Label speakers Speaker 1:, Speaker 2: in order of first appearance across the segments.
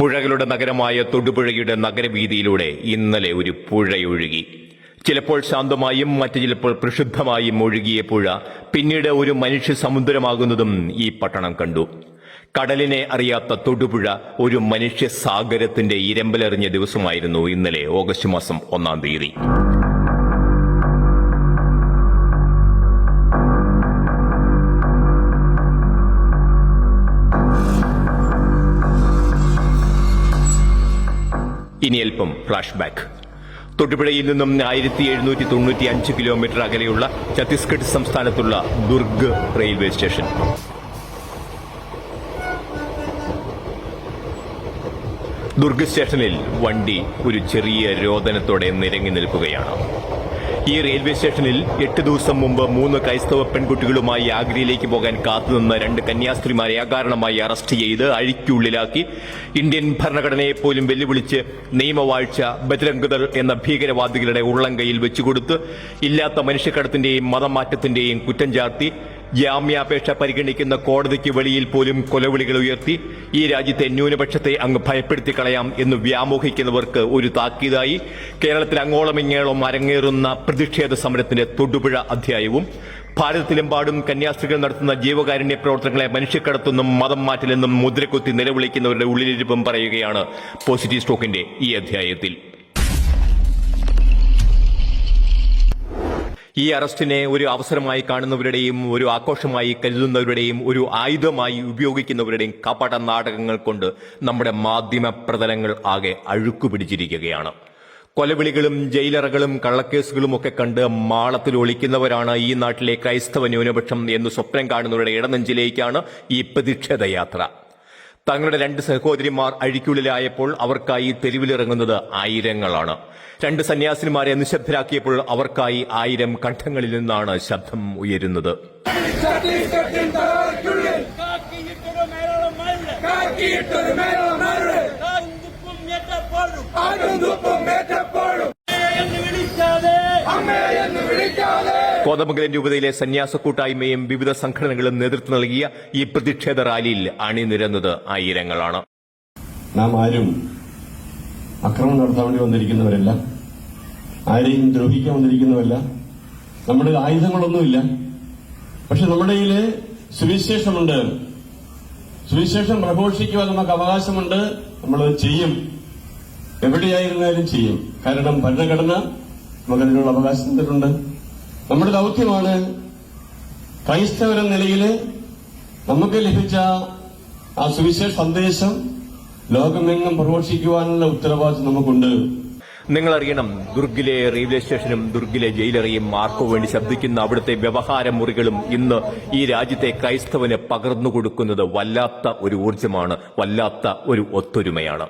Speaker 1: പുഴകളുടെ നഗരമായ തൊടുപുഴയുടെ നഗരവീതിയിലൂടെ ഇന്നലെ ഒരു പുഴയൊഴുകി. ചിലപ്പോൾ ശാന്തമായും മറ്റു ചിലപ്പോൾ പ്രക്ഷുബ്ധമായും ഒഴുകിയ പുഴ പിന്നീട് ഒരു മനുഷ്യ സമുദ്രമാകുന്നതും ഈ പട്ടണം കണ്ടു. കടലിനെ അറിയാത്ത തൊടുപുഴ ഒരു മനുഷ്യ സാഗരത്തിന്റെ ഇരമ്പലെറിഞ്ഞ ദിവസമായിരുന്നു ഇന്നലെ ഓഗസ്റ്റ് മാസം ഒന്നാം തീയതി. ഇനി അല്പം ഫ്ലാഷ് ബാക്ക് തൊട്ടുപുഴയിൽ നിന്നും ആയിരത്തി എഴുന്നൂറ്റി തൊണ്ണൂറ്റി അഞ്ച് കിലോമീറ്റർ അകലെയുള്ള ഛത്തീസ്ഗഡ് സംസ്ഥാനത്തുള്ള ദുർഗ് റെയിൽവേ സ്റ്റേഷൻ ദുർഗ് സ്റ്റേഷനിൽ വണ്ടി ഒരു ചെറിയ രോദനത്തോടെ നിരങ്ങി നിൽക്കുകയാണ്. ഈ റെയിൽവേ സ്റ്റേഷനിൽ എട്ട് ദിവസം മുമ്പ് മൂന്ന് ക്രൈസ്തവ പെൺകുട്ടികളുമായി ആഗ്രയിലേക്ക് പോകാൻ കാത്തുനിന്ന രണ്ട് കന്യാസ്ത്രീമാരെ അകാരണമായി അറസ്റ്റ് ചെയ്ത് അഴിക്കുള്ളിലാക്കി. ഇന്ത്യൻ ഭരണഘടനയെ പോലും വെല്ലുവിളിച്ച് നിയമവാഴ്ച ബജരംഗദർ എന്ന ഭീകരവാദികളുടെ ഉള്ളംകൈയിൽ വെച്ചുകൊടുത്ത് ഇല്ലാത്ത മനുഷ്യക്കടത്തിന്റെയും മതമാറ്റത്തിന്റെയും കുറ്റം ചാർത്തി ജാമ്യാപേക്ഷ പരിഗണിക്കുന്ന കോടതിക്ക് വെളിയിൽ പോലും കൊലവിളികൾ ഉയർത്തി ഈ രാജ്യത്തെ ന്യൂനപക്ഷത്തെ അങ്ങ് ഭയപ്പെടുത്തി കളയാം എന്ന് വ്യാമോഹിക്കുന്നവർക്ക് ഒരു താക്കീതായി. കേരളത്തിൽ അങ്ങോളം ഇങ്ങോളം അരങ്ങേറുന്ന പ്രതിഷേധ സമരത്തിന്റെ തൊടുപുഴ അധ്യായവും ഭാരതത്തിലെമ്പാടും കന്യാസ്ത്രീകൾ നടത്തുന്ന ജീവകാരുണ്യ പ്രവർത്തനങ്ങളെ മനുഷ്യക്കടത്തെന്നും മതം മാറ്റിലെന്നും മുദ്രക്കുത്തി നിലവിളിക്കുന്നവരുടെ ഉള്ളിലിരിപ്പും പറയുകയാണ് പോസിറ്റീവ് സ്റ്റോക്കിന്റെ ഈ അധ്യായത്തിൽ. ഈ അറസ്റ്റിനെ ഒരു അവസരമായി കാണുന്നവരുടെയും ഒരു ആഘോഷമായി കരുതുന്നവരുടെയും ഒരു ആയുധമായി ഉപയോഗിക്കുന്നവരുടെയും കപട നാടകങ്ങൾ കൊണ്ട് നമ്മുടെ മാധ്യമ പ്രതലങ്ങൾ ആകെ അഴുക്കു പിടിച്ചിരിക്കുകയാണ് കൊലവിളികളും ജയിലറകളും കള്ളക്കേസുകളും ഒക്കെ കണ്ട് മാളത്തിൽ ഒളിക്കുന്നവരാണ് ഈ നാട്ടിലെ ക്രൈസ്തവ ന്യൂനപക്ഷം എന്ന് സ്വപ്നം കാണുന്നവരുടെ ഇടനെഞ്ചിലേക്കാണ് ഈ പ്രതിഷേധ യാത്ര തങ്ങളുടെ രണ്ട് സഹോദരിമാർ അഴിക്കുള്ളിലായപ്പോൾ അവർക്കായി തെരുവിലിറങ്ങുന്നത് ആയിരങ്ങളാണ്. രണ്ട് സന്യാസിനിമാരെ നിശബ്ദരാക്കിയപ്പോൾ അവർക്കായി ആയിരം കണ്ഠങ്ങളിൽ നിന്നാണ് ശബ്ദം ഉയരുന്നത്.
Speaker 2: ഇട്ടൊരു
Speaker 1: കോതമംഗലം രൂപതയിലെ സന്യാസ കൂട്ടായ്മയും വിവിധ സംഘടനകളും നേതൃത്വം നൽകിയ ഈ പ്രതിഷേധ റാലിയിൽ അണിനിരന്നത് ആയിരങ്ങളാണ്.
Speaker 3: നാം ആരും അക്രമം നടത്താൻ വേണ്ടി വന്നിരിക്കുന്നവരല്ല. ആരെയും ദ്രോഹിക്കാൻ വന്നിരിക്കുന്നവരല്ല. നമ്മുടെ ആയുധങ്ങളൊന്നുമില്ല. പക്ഷെ നമ്മുടെ സുവിശേഷമുണ്ട്. സുവിശേഷം പ്രഘോഷിക്കുവാൻ നമുക്ക് അവകാശമുണ്ട്. നമ്മൾ ചെയ്യും. എവിടെയായിരുന്നാലും ചെയ്യും. കാരണം ഭരണഘടന നമുക്കതിനുള്ള അവകാശം തന്നിട്ടുണ്ട്. നമ്മുടെ ദൗത്യമാണ് ക്രൈസ്തവരെന്ന നിലയിൽ നമുക്ക് ലഭിച്ച ആ സുവിശേഷ സന്ദേശം ലോകമെങ്ങും പ്രഘോഷിക്കുവാനുള്ള ഉത്തരവാദിത്വം നമുക്കുണ്ട്.
Speaker 1: നിങ്ങൾ അറിയണം ദുർഗിലെ റെയിൽവേ സ്റ്റേഷനും ദുർഗിലെ ജയിലറിയും ആർക്കു വേണ്ടി ശബ്ദിക്കുന്ന അവിടുത്തെ വ്യവഹാര മുറികളും ഇന്ന് ഈ രാജ്യത്തെ ക്രൈസ്തവന് പകർന്നു കൊടുക്കുന്നത് വല്ലാത്ത ഒരു ഊർജമാണ് വല്ലാത്ത ഒരു ഒത്തൊരുമയാണ്.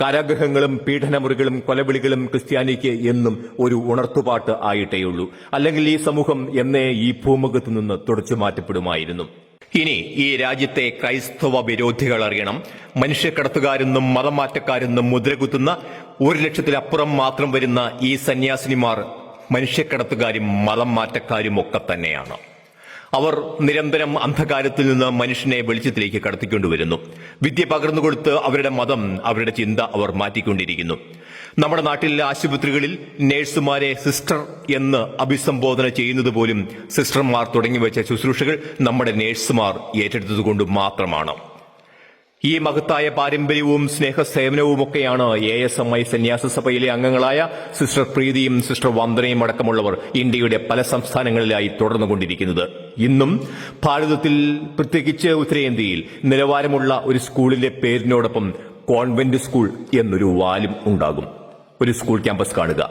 Speaker 1: കാരാഗ്രഹങ്ങളും പീഡനമുറികളും കൊലവിളികളും ക്രിസ്ത്യാനിക്ക് എന്നും ഒരു ഉണർത്തുപാട്ട് ആയിട്ടേയുള്ളൂ. അല്ലെങ്കിൽ ഈ സമൂഹം എന്നേ ഈ ഭൂമുഖത്തു നിന്ന് തുടച്ചു മാറ്റപ്പെടുമായിരുന്നു. ഇനി ഈ രാജ്യത്തെ ക്രൈസ്തവ വിരോധികൾ അറിയണം. മനുഷ്യക്കടത്തുകാരെന്നും മതമാറ്റക്കാരെന്നും മുദ്രകുത്തുന്ന ഒരു ലക്ഷത്തിലപ്പുറം മാത്രം വരുന്ന ഈ സന്യാസിനിമാർ മനുഷ്യക്കടത്തുകാരും മതം മാറ്റക്കാരും ഒക്കെ തന്നെയാണ്. അവർ നിരന്തരം അന്ധകാരത്തിൽ നിന്ന് മനുഷ്യനെ വെളിച്ചത്തിലേക്ക് കടത്തിക്കൊണ്ടുവരുന്നു. വിദ്യ പകർന്നു പകർന്നുകൊടുത്ത് അവരുടെ മതം അവരുടെ ചിന്ത അവർ മാറ്റിക്കൊണ്ടിരിക്കുന്നു. നമ്മുടെ നാട്ടിലെ ആശുപത്രികളിൽ നഴ്സുമാരെ സിസ്റ്റർ എന്ന് അഭിസംബോധന ചെയ്യുന്നത് പോലും സിസ്റ്റർമാർ തുടങ്ങിവെച്ച ശുശ്രൂഷകൾ നമ്മുടെ നഴ്സുമാർ ഏറ്റെടുത്തതുകൊണ്ട് മാത്രമാണ്. ഈ മഹത്തായ പാരമ്പര്യവും സ്നേഹസേവനവുമൊക്കെയാണ് എ എസ് എം ഐ സന്യാസ സഭയിലെ അംഗങ്ങളായ സിസ്റ്റർ പ്രീതിയും സിസ്റ്റർ വന്ദനയും അടക്കമുള്ളവർ ഇന്ത്യയുടെ പല സംസ്ഥാനങ്ങളിലായി തുടർന്നുകൊണ്ടിരിക്കുന്നത്. ഇന്നും ഭാരതത്തിൽ പ്രത്യേകിച്ച് ഉത്തരേന്ത്യയിൽ നിലവാരമുള്ള ഒരു സ്കൂളിന്റെ പേരിനോടൊപ്പം കോൺവെന്റ് സ്കൂൾ എന്നൊരു വാലും ഉണ്ടാകും. ഒരു സ്കൂൾ ക്യാമ്പസ് കാണുക.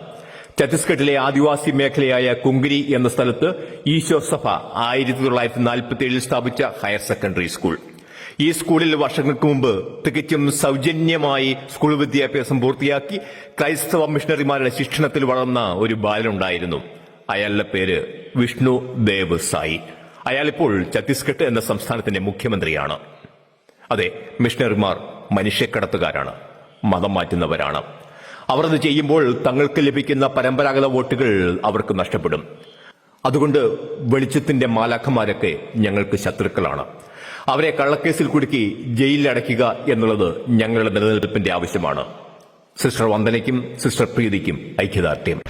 Speaker 1: ഛത്തീസ്ഗഡിലെ ആദിവാസി മേഖലയായ കുങ്കിരി എന്ന സ്ഥലത്ത് ഈശോ സഭ ആയിരത്തി തൊള്ളായിരത്തി നാൽപ്പത്തി ഏഴിൽ സ്ഥാപിച്ച ഹയർ സെക്കൻഡറി സ്കൂൾ. ഈ സ്കൂളിൽ വർഷങ്ങൾക്ക് മുമ്പ് തികച്ചും സൗജന്യമായി സ്കൂൾ വിദ്യാഭ്യാസം പൂർത്തിയാക്കി ക്രൈസ്തവ മിഷണറിമാരുടെ ശിക്ഷണത്തിൽ വളർന്ന ഒരു ബാലനുണ്ടായിരുന്നു. അയാളുടെ പേര് വിഷ്ണു ദേവ് സായി. അയാളിപ്പോൾ ഛത്തീസ്ഗഡ് എന്ന സംസ്ഥാനത്തിന്റെ മുഖ്യമന്ത്രിയാണ്. അതെ മിഷണറിമാർ മനുഷ്യക്കടത്തുകാരാണ്. മതം മാറ്റുന്നവരാണ്. അവർ അത് ചെയ്യുമ്പോൾ തങ്ങൾക്ക് ലഭിക്കുന്ന പരമ്പരാഗത വോട്ടുകൾ അവർക്ക് നഷ്ടപ്പെടും. അതുകൊണ്ട് വെളിച്ചത്തിന്റെ മാലാഖമാരൊക്കെ ഞങ്ങൾക്ക് ശത്രുക്കളാണ്. അവരെ കള്ളക്കേസിൽ കുടുക്കി ജയിലിൽ അടയ്ക്കുക എന്നുള്ളത് ഞങ്ങളുടെ നിലനിൽപ്പിന്റെ ആവശ്യമാണ്. സിസ്റ്റർ വന്ദനയ്ക്കും സിസ്റ്റർ പ്രീതിക്കും ഐക്യദാർഢ്യം.